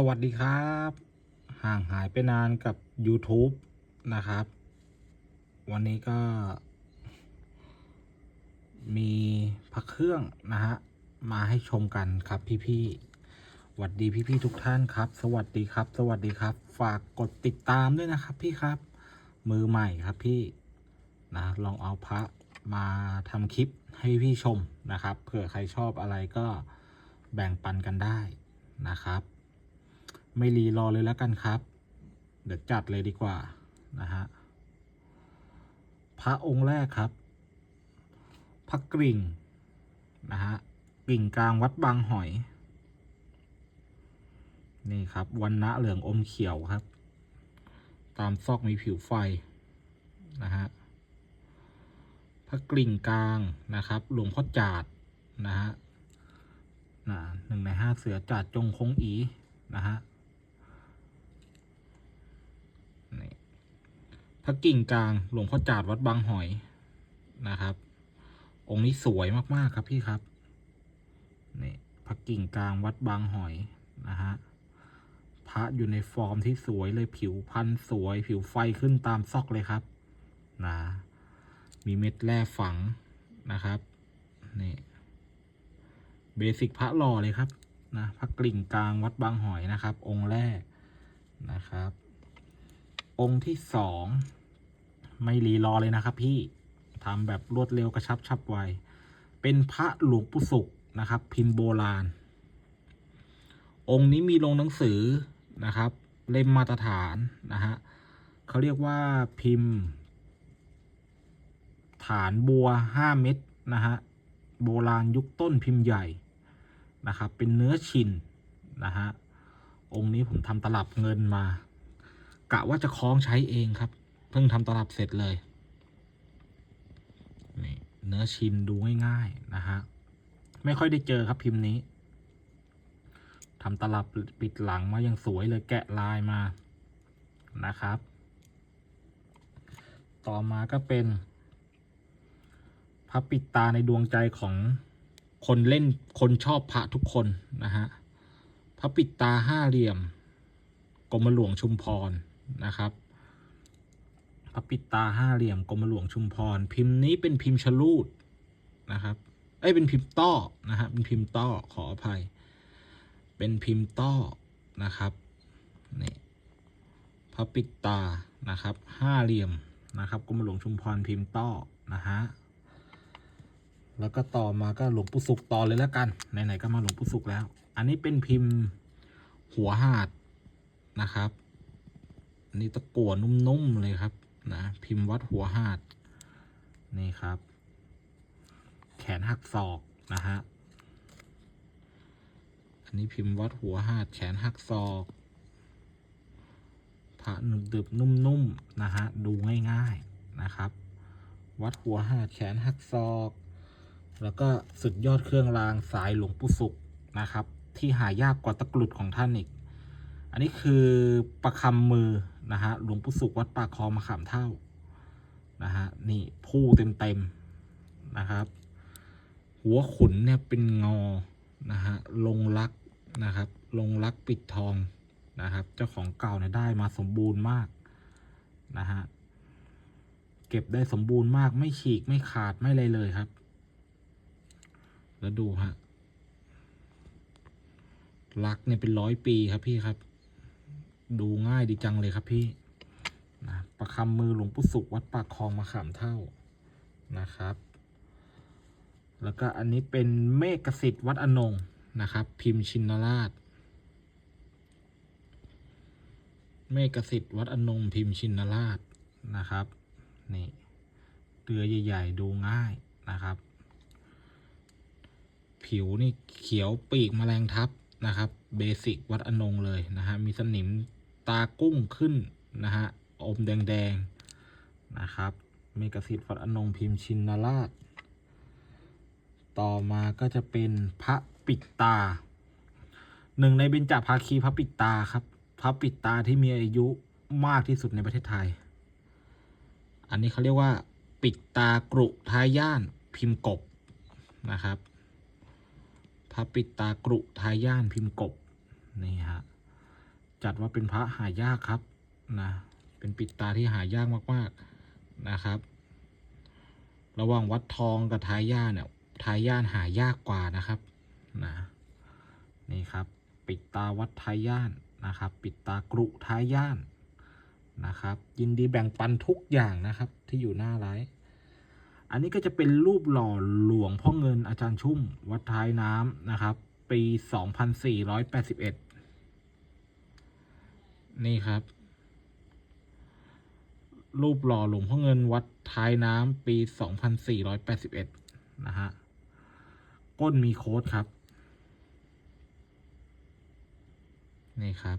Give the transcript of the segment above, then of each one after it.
สวัสดีครับ ห่างหายไปนานกับ YouTube นะครับ วันนี้ก็ มีพักเครื่องนะฮะ มาให้ชมกันครับพี่ๆสวัสดีพี่ๆทุกท่านครับ สวัสดีครับ สวัสดีครับ ฝากกดติดตามด้วยนะครับพี่ครับ มือใหม่ครับพี่นะลองเอาพระมาทำคลิปให้พี่ชมนะครับ เผื่อใครชอบอะไรก็แบ่งปันกันได้นะครับ ไม่รีรอเลยแล้วกันครับ เดี๋ยวจัดเลยดีกว่านะฮะพระองค์แรกครับพระกริ่งนะฮะกริ่งกลางวัดบางหอย นี่ครับวันณะเหลืองอมเขียวครับ ตามซอกมีผิวไฟนะฮะพระกริ่งกลางนะครับ หลวงพ่อจาดนะฮะนะหนึ่งในห้าเสือจาดจงคงอีนะฮะนี่พ ระกิ่งกลางหลวงพ่อจาดวัดบางหอยนะครับ องค์นี้สวยมากๆครับพี่ครับนี่พระกิ่งกลางวัดบางหอยนะฮะพระอยู่ในฟอร์มที่สวยเลยผิวพันธุ์สวย ผิวไฟขึ้นตามซอกเลยครับนะมีเม็ดแร่ฝังนะครับนี่เบสิกพระหล่อเลยครับนะพระกลิ่งกลางวัดบางหอยนะครับ องค์แรกนะครับ องค์ที่สอง ไม่รีรอเลยนะครับพี่ทำแบบรวดเร็วกระชับฉับไว เป็นพระหลวงปู่ศุกร์นะครับ พิมพ์โบราณ องค์นี้มีลงหนังสือนะครับ เล่มมาตรฐานนะฮะเขาเรียกว่าพิมพ์ ฐานบัวห้าเม็ดนะฮะโบราณยุคต้นพิมพ์ใหญ่นะครับ เป็นเนื้อชินนะฮะองค์นี้ผมทำตลับเงินมา กะว่าจะคล้องใช้เองครับ เพิ่งทำตลับเสร็จเลยนี่เนื้อชินดูง่ายๆนะฮะ ไม่ค่อยได้เจอครับพิมพ์นี้ทำตลับปิดหลังมายังสวยเลยแกะลายมานะครับ ต่อมาก็เป็นพระปิดตาในดวงใจของคนเล่นคนชอบพระทุกคนนะฮะพระปิดตาห้าเหลี่ยมกรมหลวงชุมพรนะครับ พระปิดตาห้าเหลี่ยมกรมหลวงชุมพร พิมพ์นี้เป็นพิมพ์ชลูดนะครับเอ้ยเป็นพิมพ์ต้อนะฮะเป็นพิมพ์ต้อขออภัย เป็นพิมพ์ต้อนะครับนี่พระปิดตานะครับห้าเหลี่ยมนะครับกรมหลวงชุมพรพิมพ์ต้อนะฮะแล้วก็ต่อมาก็หลวงปู่สุกต่อเลยแล้วกันไหนๆก็มาหลวงปู่สุกแล้ว อันนี้เป็นพิมพ์หัวหาดนะครับ อันนี้ตะกั่วนุ่มๆเลยครับ นะพิมพ์วัดหัวหาด นี่ครับ แขนหักศอกนะฮะ อันนี้พิมพ์วัดหัวหาด แขนหักศอกพระหนึบดึบนุ่มๆนะฮะ ดูง่ายๆนะครับ วัดหัวหาด แขนหักศอก แล้วก็สุดยอดเครื่องรางสายหลวงปู่ศุกนะครับ ที่หายากกว่าตะกรุดของท่านอีก อันนี้คือประคำมือ นะฮะหลวงปู่ศุกร์วัดปากคลองมะขามเท่านะฮะนี่ผู้เต็มๆนะครับ หัวขุนเนี่ยเป็นงอนะฮะลงลักนะครับ ลงลักปิดทองนะครับ เจ้าของเก่าเนี่ยได้มาสมบูรณ์มากนะฮะเก็บได้สมบูรณ์มากไม่ฉีกไม่ขาดไม่อะไรเลยครับ แล้วดูฮะลักเนี่ยเป็นร้อยปีครับพี่ครับ ดูง่ายดีจังเลยครับพี่นะประคำมือหลวงปู่สุขวัดปากคลองมะขามเท่านะครับ แล้วก็อันนี้เป็นเมฆกสิทธิ์วัดอนงนะครับ พิมพ์ชินราช เมฆกสิทธิ์วัดอนงพิมพ์ชินราชนะครับนี่เรือใหญ่ๆ ดูง่ายนะครับ ผิวนี่เขียวปีกแมลงทับนะครับ เบสิกวัดอนงเลยนะฮะมีสนิม ตากุ้งขึ้นนะฮะ อมแดงๆนะครับ เมกสิทธิ์วัดอนงพิมพ์ชินราช ต่อมาก็จะเป็นพระปิดตา หนึ่งในเบญจภาคีพระปิดตาครับ พระปิดตาที่มีอายุมากที่สุดในประเทศไทย อันนี้เขาเรียกว่า ปิดตากรุท้ายย่านพิมพ์กบนะครับพระปิดตากรุท้ายย่านพิมพ์กบนี่ฮะ จัดว่าเป็นพระหายากครับนะเป็นปิดตาที่หายากมากๆนะครับ ระหว่างวัดทองกับทายย่านเนี่ยทายย่านหายากกว่านะครับนะนี่ครับ ปิดตาวัดทายย่านนะครับ ปิดตากรุทายย่านนะครับ ยินดีแบ่งปันทุกอย่างนะครับที่อยู่หน้าไลฟ์อันนี้ก็จะเป็นรูปหล่อหลวงพ่อเงินอาจารย์ชุ่ม วัดท้ายน้ำนะครับ ปี 2481 นี่ครับ รูปหล่อหลวงพ่อเงินวัดท้ายน้ำปี 2481 นะฮะ ก้นมีโค้ดครับ นี่ครับ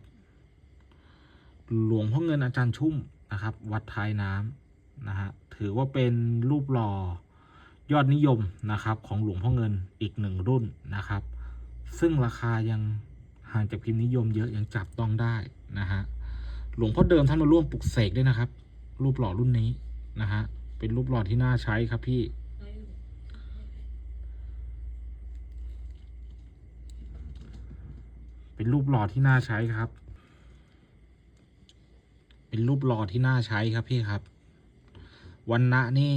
หลวงพ่อเงินอาจารย์ชุ่มนะครับ วัดท้ายน้ำนะฮะ ถือว่าเป็นรูปหล่อยอดนิยมนะครับ ของหลวงพ่อเงินอีกหนึ่งรุ่นนะครับ ซึ่งราคายัง ห่างจากพิมพ์นิยมเยอะยังจับต้องได้นะฮะหลวงพ่อเดิมท่านมาร่วมปลุกเสกด้วยนะครับ รูปหล่อรุ่นนี้นะฮะเป็นรูปหล่อที่น่าใช้ครับพี่เป็นรูปหล่อที่น่าใช้ครับ เป็นรูปหล่อที่น่าใช้ครับพี่ครับ วันนะนี่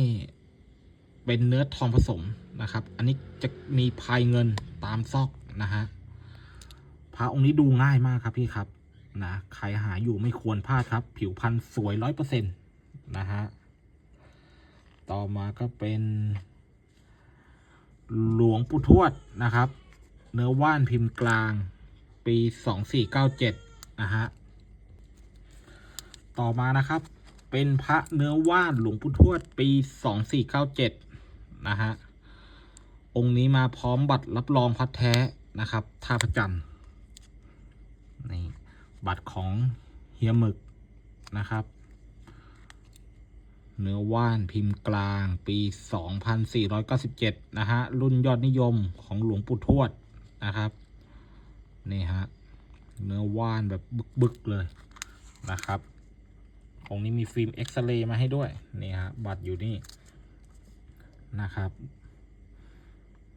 เป็นเนื้อทองผสมนะครับ อันนี้จะมีพายเงินตามซอกนะฮะ พระองค์นี้ดูง่ายมากครับพี่ครับนะใครหาอยู่ไม่ควรพลาดครับ ผิวพรรณสวยร้อยเปอร์เซ็นต์นะฮะต่อมาก็เป็น หลวงปู่ทวดนะครับ เนื้อว่านพิมพ์กลาง ปีสองสี่เก้าเจ็ดนะฮะต่อมานะครับ เป็นพระเนื้อว่านหลวงปู่ทวด ปีสองสี่เก้าเจ็ดนะฮะองค์นี้มาพร้อมบัตรรับรองพัดแท้นะครับท่าพระจันทร์ นี่บัตรของเฮียหมึกนะครับ เนื้อว่านพิมพ์กลางปี 2497 นะฮะ รุ่นยอดนิยมของหลวงปู่ทวดนะครับ นี่ฮะ เนื้อว่านแบบบึกๆเลยนะครับของนี้มีฟิล์มเอ็กซเรย์มาให้ด้วย นี่ฮะ บัตรอยู่นี่นะครับ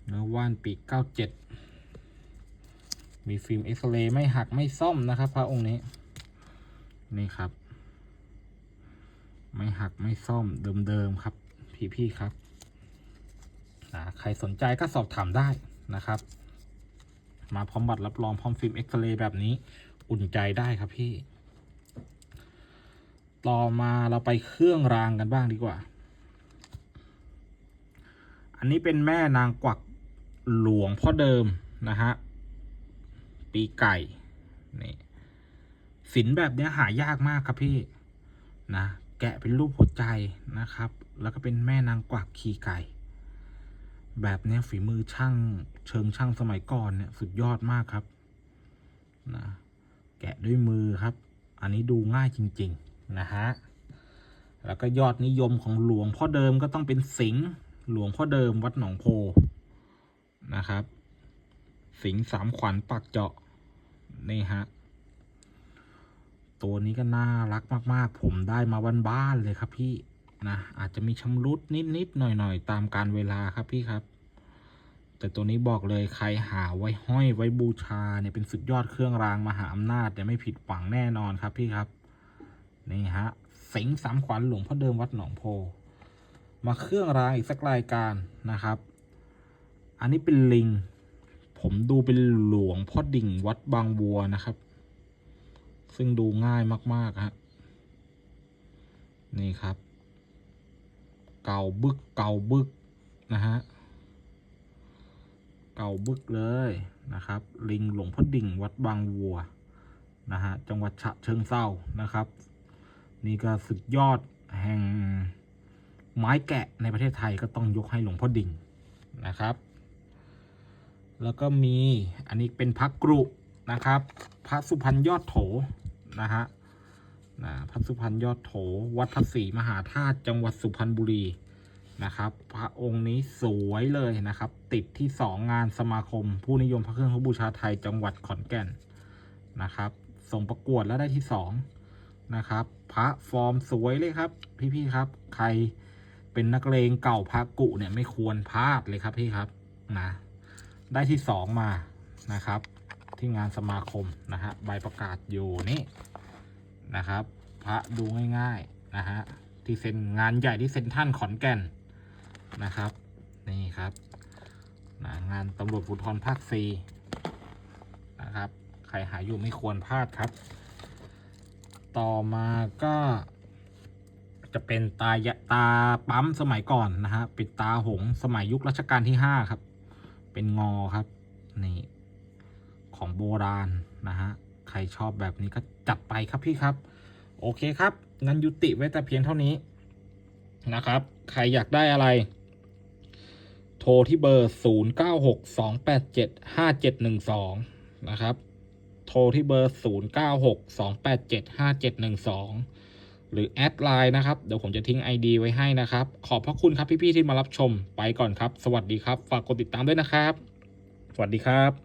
เนื้อว่านปี 97 มีฟิล์มเอ็กซเรย์ไม่หักไม่ซ่อมนะครับ พระองค์นี้ นี่ครับ ไม่หักไม่ซ่อมเดิมๆครับ พี่ๆครับนะใครสนใจก็สอบถามได้นะครับ มาพร้อมบัตรรับรองพร้อมฟิล์มเอ็กซเรย์แบบนี้อุ่นใจได้ครับพี่ ต่อมาเราไปเครื่องรางกันบ้างดีกว่า อันนี้เป็นแม่นางกวักหลวงพ่อเดิมนะฮะ ปีไก่นี่ศิลป์แบบเนี้ยหายากมากครับพี่นะแกะเป็นรูปหัวใจนะครับ แล้วก็เป็นแม่นางกวักขี่ไก่ แบบเนี้ยฝีมือช่างเชิงช่างสมัยก่อนเนี่ยสุดยอดมากครับนะแกะด้วยมือครับ อันนี้ดูง่ายจริง ๆ นะฮะ แล้วก็ยอดนิยมของหลวงพ่อเดิมก็ต้องเป็นสิงห์หลวงพ่อเดิมวัดหนองโพนะครับ สิงห์สามขวัญปักเจาะ นี่ฮะ ตัวนี้ก็น่ารักมากๆ ผมได้มาบ้านๆเลยครับพี่นะอาจจะมีชำรุดนิดๆหน่อยๆ ตามการเวลาครับพี่ครับ แต่ตัวนี้บอกเลยใครหาไว้ห้อยไว้บูชาเนี่ยเป็นสุดยอดเครื่องรางมหาอำนาจเนี่ยไม่ผิดหวังแน่นอนครับพี่ครับ นี่ฮะสิงสามขวัญหลวงพ่อเดิมวัดหนองโพ มาเครื่องรางอีกสักรายการนะครับ อันนี้เป็นลิง ผมดูเป็นหลวงพ่อดิ่งวัดบางบัวนะครับ ซึ่งดูง่ายมาก ๆ ฮะ นี่ครับ เก่าบึกเก่าบึกนะฮะ เก่าบึกเลยนะครับ ลิงหลวงพ่อดิ่งวัดบางวัวนะฮะ จังหวัดฉะเชิงเซานะครับ นี่ก็สุดยอดแห่งไม้แกะในประเทศไทยก็ต้องยกให้หลวงพ่อดิ่งนะครับ แล้วก็มีอันนี้เป็นพระกรุนะครับ พระสุพรรณยอดโถนะฮะนะพระสุพรรณยอดโถ วัดพระศรีมหาธาตุจังหวัดสุพรรณบุรีนะครับ พระองค์นี้สวยเลยนะครับ ติดที่สองงานสมาคม ผู้นิยมพระเครื่องพระบูชาไทยจังหวัดขอนแก่นนะครับ ส่งประกวดแล้วได้ที่สองนะครับ พระฟอร์มสวยเลยครับ พี่ๆครับ ใครเป็นนักเลงเก่าพระกุเนี่ยไม่ควรพลาดเลยครับพี่ครับนะ ได้ที่สองมานะครับ ที่งานสมาคมนะฮะใบประกาศอยู่นี่นะครับ พระดูง่ายๆนะฮะที่เซ็นงานใหญ่ที่เซ็นทรันขอนแก่นนะครับนี่ครับนะงานตำรวจภูธรภาคซีนะครับใครหาอยู่ไม่ควรพลาดครับ ต่อมาก็ จะเป็นตายะตาปั๊มสมัยก่อนนะฮะป็นตาหงสมัยยุครัชกาลที่ห้าครับ เป็นงอครับนี่ของโบราณนะฮะใครชอบแบบนี้ก็จัดไปครับพี่ครับ โอเคครับงั้นยุติไว้แต่เพียงเท่านี้นะครับ ใครอยากได้อะไร โทรที่เบอร์ 0962875712 นะครับ โทรที่เบอร์ 0962875712 หรือแอดไลน์นะครับ เดี๋ยวผมจะทิ้ง ID ไว้ให้นะครับ ขอบพระคุณครับพี่ๆที่มารับชม ไปก่อนครับ สวัสดีครับ ฝากกดติดตามด้วยนะครับ สวัสดีครับ